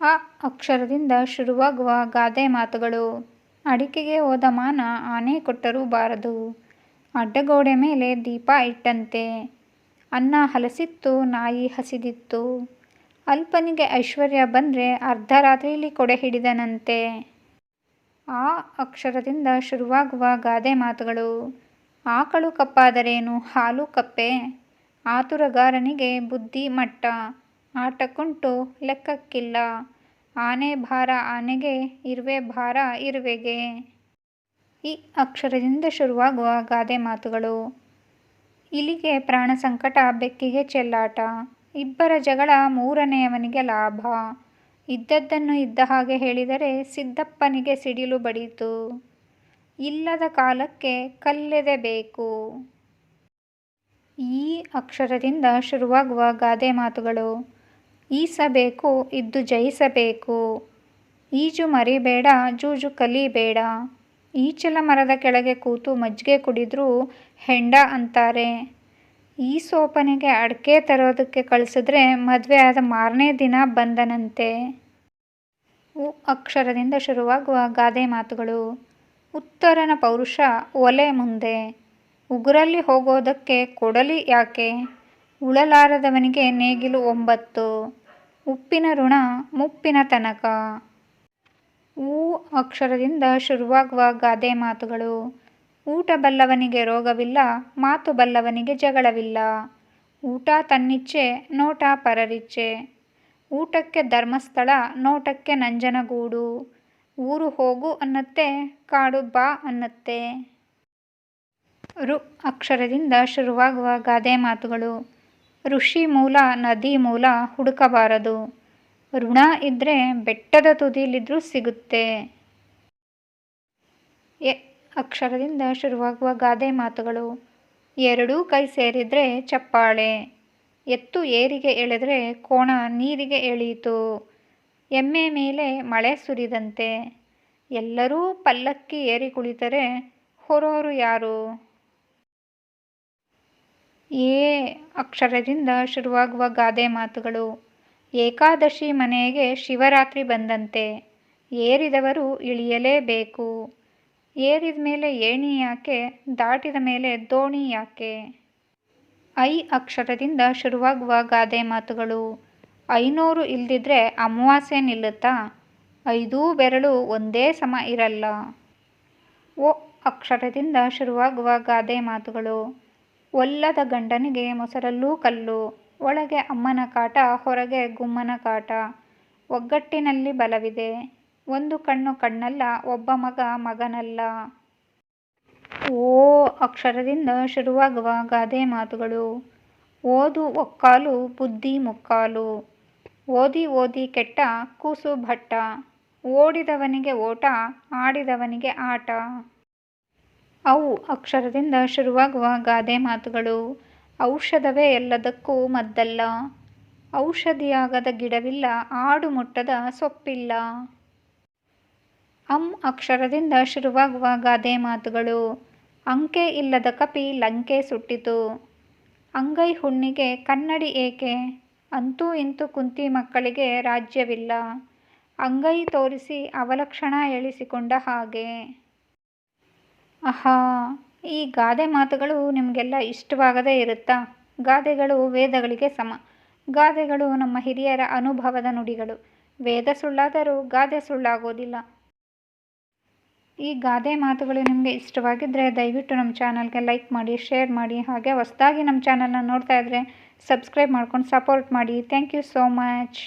ಅ ಅಕ್ಷರದಿಂದ ಶುರುವಾಗುವ ಗಾದೆ ಮಾತುಗಳು. ಅಡಿಕೆಗೆ ಹೋದ ಮಾನ ಆನೆ ಕೊಟ್ಟರೂ ಬಾರದು. ಅಡ್ಡಗೋಡೆ ಮೇಲೆ ದೀಪ ಇಟ್ಟಂತೆ. ಅನ್ನ ಹಲಸಿತ್ತು, ನಾಯಿ ಹಸಿದಿತ್ತು. ಅಲ್ಪನಿಗೆ ಐಶ್ವರ್ಯ ಬಂದರೆ ಅರ್ಧರಾತ್ರಿಲಿ ಕೊಡೆ ಹಿಡಿದನಂತೆ. ಆ ಅಕ್ಷರದಿಂದ ಶುರುವಾಗುವ ಗಾದೆ ಮಾತುಗಳು. ಆಕಳು ಕಪ್ಪಾದರೇನು ಹಾಲು ಕಪ್ಪೆ? ಆತುರಗಾರನಿಗೆ ಬುದ್ಧಿ ಮಟ್ಟ. ಆಟಕ್ಕುಂಟು ಲೆಕ್ಕಕ್ಕಿಲ್ಲ. ಆನೆ ಭಾರ ಆನೆಗೆ, ಇರುವೆ ಭಾರ ಇರುವೆಗೆ. ಈ ಅಕ್ಷರದಿಂದ ಶುರುವಾಗುವ ಗಾದೆ ಮಾತುಗಳು. ಇಲಿಗೆ ಪ್ರಾಣ ಸಂಕಟ, ಬೆಕ್ಕಿಗೆ ಚೆಲ್ಲಾಟ. ಇಬ್ಬರ ಜಗಳ ಮೂರನೆಯವನಿಗೆ ಲಾಭ. ಇದ್ದದ್ದನ್ನು ಇದ್ದ ಹಾಗೆ ಹೇಳಿದರೆ ಸಿದ್ದಪ್ಪನಿಗೆ ಸಿಡಿಲು ಬಡಿತು ಇಲ್ಲದ ಕಾಲಕ್ಕೆ ಕಲ್ಲೆದೆ ಬೇಕು. ಈ ಅಕ್ಷರದಿಂದ ಶುರುವಾಗುವ ಗಾದೆ ಮಾತುಗಳು. ಈಸಬೇಕು, ಇದ್ದು ಜಯಿಸಬೇಕು. ಈಜು ಮರಿಬೇಡ, ಜೂಜು ಕಲಿಬೇಡ. ಈಚಲ ಮರದ ಕೆಳಗೆ ಕೂತು ಮಜ್ಜಿಗೆ ಕುಡಿದ್ರೂ ಹೆಂಡ ಅಂತಾರೆ. ಈ ಸೋಪನಿಗೆ ಅಡಿಕೆ ತರೋದಕ್ಕೆ ಕಳಿಸಿದ್ರೆ ಮದುವೆ ಆದ ಮಾರನೇ ದಿನ ಬಂದನಂತೆ. ಉ ಅಕ್ಷರದಿಂದ ಶುರುವಾಗುವ ಗಾದೆ ಮಾತುಗಳು. ಉತ್ತರನ ಪೌರುಷ ಒಲೆ ಮುಂದೆ. ಉಗುರಲ್ಲಿ ಹೋಗೋದಕ್ಕೆ ಕೊಡಲಿ ಯಾಕೆ? ಉಳಲಾರದವನಿಗೆ ನೇಗಿಲು ಒಂಬತ್ತು. ಉಪ್ಪಿನ ಋಣ ಮುಪ್ಪಿನ ತನಕ. ಊ ಅಕ್ಷರದಿಂದ ಶುರುವಾಗುವ ಗಾದೆ ಮಾತುಗಳು. ಊಟ ಬಲ್ಲವನಿಗೆ ರೋಗವಿಲ್ಲ, ಮಾತು ಬಲ್ಲವನಿಗೆ ಜಗಳವಿಲ್ಲ. ಊಟ ತನ್ನಿಚ್ಛೆ ನೋಟ ಪರರಿಚ್ಛೆ ಊಟಕ್ಕೆ ಧರ್ಮಸ್ಥಳ, ನೋಟಕ್ಕೆ ನಂಜನಗೂಡು. ಊರು ಹೋಗು ಅನ್ನತ್ತೆ, ಕಾಡು ಬಾ ಅನ್ನತ್ತೆ. ರು ಅಕ್ಷರದಿಂದ ಶುರುವಾಗುವ ಗಾದೆ ಮಾತುಗಳು. ಋಷಿ ಮೂಲ, ನದಿ ಮೂಲ ಹುಡುಕಬಾರದು. ಋಣ ಇದ್ದರೆ ಬೆಟ್ಟದ ತುದಿಲಿದ್ರೂ ಸಿಗುತ್ತೆ. ಎ, ಅಕ್ಷರದಿಂದ ಶುರುವಾಗುವ ಗಾದೆ ಮಾತುಗಳು. ಎರಡೂ ಕೈ ಸೇರಿದರೆ ಚಪ್ಪಾಳೆ. ಎತ್ತು ಏರಿಗೆ ಎಳೆದರೆ ಕೋಣ ನೀರಿಗೆ ಎಳೆಯಿತು ಎಮ್ಮೆ ಮೇಲೆ ಮಳೆ ಸುರಿದಂತೆ. ಎಲ್ಲರೂ ಪಲ್ಲಕ್ಕಿ ಏರಿ ಕುಳಿತರೆ ಹೊರೋರು ಯಾರು? ಏ ಅಕ್ಷರದಿಂದ ಶುರುವಾಗುವ ಗಾದೆ ಮಾತುಗಳು. ಏಕಾದಶಿ ಮನೆಗೆ ಶಿವರಾತ್ರಿ ಬಂದಂತೆ. ಏರಿದವರು ಇಳಿಯಲೇಬೇಕು. ಏರಿದ ಮೇಲೆ ಏಣಿ ಯಾಕೆ, ದಾಟಿದ ಮೇಲೆ ದೋಣಿ ಯಾಕೆ? ಐ ಅಕ್ಷರದಿಂದ ಶುರುವಾಗುವ ಗಾದೆ ಮಾತುಗಳು. ಐನೂರು ಇಲ್ದಿದ್ರೆ ಅಮಾವಾಸ್ಯೆ ನಿಲ್ಲುತ್ತಾ? ಐದೂ ಬೆರಳು ಒಂದೇ ಸಮ ಇರಲ್ಲ. ಓ ಅಕ್ಷರದಿಂದ ಶುರುವಾಗುವ ಗಾದೆ ಮಾತುಗಳು. ಒಲ್ಲದ ಗಂಡನಿಗೆ ಮೊಸರಲ್ಲೂ ಕಲ್ಲು, ಒಳಗೆ ಅಮ್ಮನ ಕಾಟ, ಹೊರಗೆ ಗುಮ್ಮನ ಕಾಟ. ಒಗ್ಗಟ್ಟಿನಲ್ಲಿ ಬಲವಿದೆ. ಒಂದು ಕಣ್ಣು ಕಣ್ಣಲ್ಲ, ಒಬ್ಬ ಮಗ ಮಗನಲ್ಲ. ಓ ಅಕ್ಷರದಿಂದ ಶುರುವಾಗುವ ಗಾದೆ ಮಾತುಗಳು. ಓದು ಒಕ್ಕಾಲು, ಬುದ್ಧಿ ಮುಕ್ಕಾಲು. ಓದಿ ಓದಿ ಕೆಟ್ಟ, ಕೂಸು ಭಟ್ಟ. ಓಡಿದವನಿಗೆ ಓಟ, ಆಡಿದವನಿಗೆ ಆಟ. ಅವು ಅಕ್ಷರದಿಂದ ಶುರುವಾಗುವ ಗಾದೆ ಮಾತುಗಳು. ಔಷಧವೇ ಎಲ್ಲದಕ್ಕೂ ಮದ್ದಲ್ಲ. ಔಷಧಿಯಾಗದ ಗಿಡವಿಲ್ಲ, ಆಡು ಮುಟ್ಟದ ಸೊಪ್ಪಿಲ್ಲ. ಅಂ ಅಕ್ಷರದಿಂದ ಶುರುವಾಗುವ ಗಾದೆ ಮಾತುಗಳು. ಅಂಕೆ ಇಲ್ಲದ ಕಪಿ ಲಂಕೆ ಸುಟ್ಟಿತು. ಅಂಗೈ ಹುಣ್ಣಿಗೆ ಕನ್ನಡಿ ಏಕೆ? ಅಂತೂ ಇಂತೂ ಕುಂತಿ ಮಕ್ಕಳಿಗೆ ರಾಜ್ಯವಿಲ್ಲ. ಅಂಗೈ ತೋರಿಸಿ ಅವಲಕ್ಷಣ ಎಳಿಸಿಕೊಂಡ ಹಾಗೆ. ಆಹಾ, ಈ ಗಾದೆ ಮಾತುಗಳು ನಿಮಗೆಲ್ಲ ಇಷ್ಟವಾಗದೇ ಇರುತ್ತಾ? ಗಾದೆಗಳು ವೇದಗಳಿಗೆ ಸಮ. ಗಾದೆಗಳು ನಮ್ಮ ಹಿರಿಯರ ಅನುಭವದ ನುಡಿಗಳು. ವೇದ ಸುಳ್ಳಾದರೂ ಗಾದೆ ಸುಳ್ಳಾಗೋದಿಲ್ಲ. ಈ ಗಾದೆ ಮಾತುಗಳು ನಿಮಗೆ ಇಷ್ಟವಾಗಿದ್ದರೆ ದಯವಿಟ್ಟು ನಮ್ಮ ಚಾನಲ್ಗೆ ಲೈಕ್ ಮಾಡಿ, ಶೇರ್ ಮಾಡಿ, ಹಾಗೆ ಹೊಸದಾಗಿ ನಮ್ಮ ಚಾನಲ್ನ ನೋಡ್ತಾ ಇದ್ದರೆ ಸಬ್ಸ್ಕ್ರೈಬ್ ಮಾಡ್ಕೊಂಡು ಸಪೋರ್ಟ್ ಮಾಡಿ. Thank you so much.